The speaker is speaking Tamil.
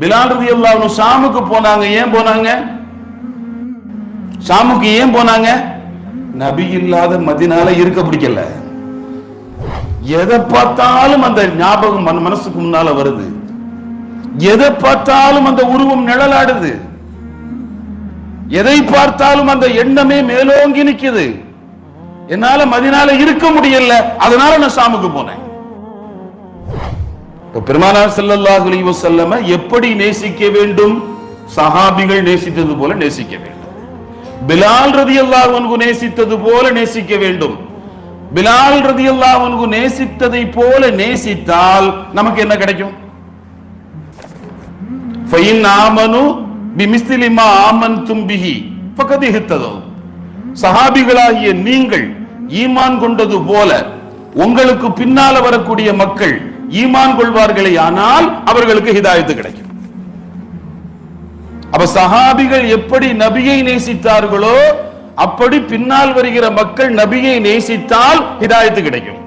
பிலால் ரதி அல்லாஹ் ஷாமுக்கு போனாங்க. ஏன் போனாங்க? ஷாமுக்கு ஏன் போனாங்க? நபி இல்லாத மதினால இருக்க பிடிக்கல. எதை பார்த்தாலும் அந்த ஞாபகம் மனசுக்கு முன்னால வருது. எதை பார்த்தாலும் அந்த உருவம் நிழலாடுது. எதை பார்த்தாலும் அந்த எண்ணமே மேலோங்கி நிக்குது. என்னால மதினால இருக்க முடியல. அதனால நான் சாமுக்கு போனேன். பெருமானார் ஸல்லல்லாஹு அலைஹி எப்படி நேசிக்க வேண்டும்? சஹாபிகள் நேசித்தது போல நேசிக்க வேண்டும். பிலால் ரதி அல்லாஹ் நேசித்தது போல நேசிக்க வேண்டும். பிலால் ரதி அல்லாஹ் நேசித்ததை போல நேசித்தால் நமக்கு என்ன கிடைக்கும்? ஃபைன் ஆமனு பிமிஸ்திலிமா ஆமன் தும்பிஹி பிஹி. சஹாபிகளாகிய நீங்கள் ஈமான் கொண்டது போல உங்களுக்கு பின்னால வரக்கூடிய மக்கள் ஈமான் கொள்வார்களே ஆனால் அவர்களுக்கு ஹிதாயத்து கிடைக்கும். அப்ப சஹாபிகள் எப்படி நபியை நேசித்தார்களோ அப்படி பின்னால் வருகிற மக்கள் நபியை நேசித்தால் ஹிதாயத்து கிடைக்கும்.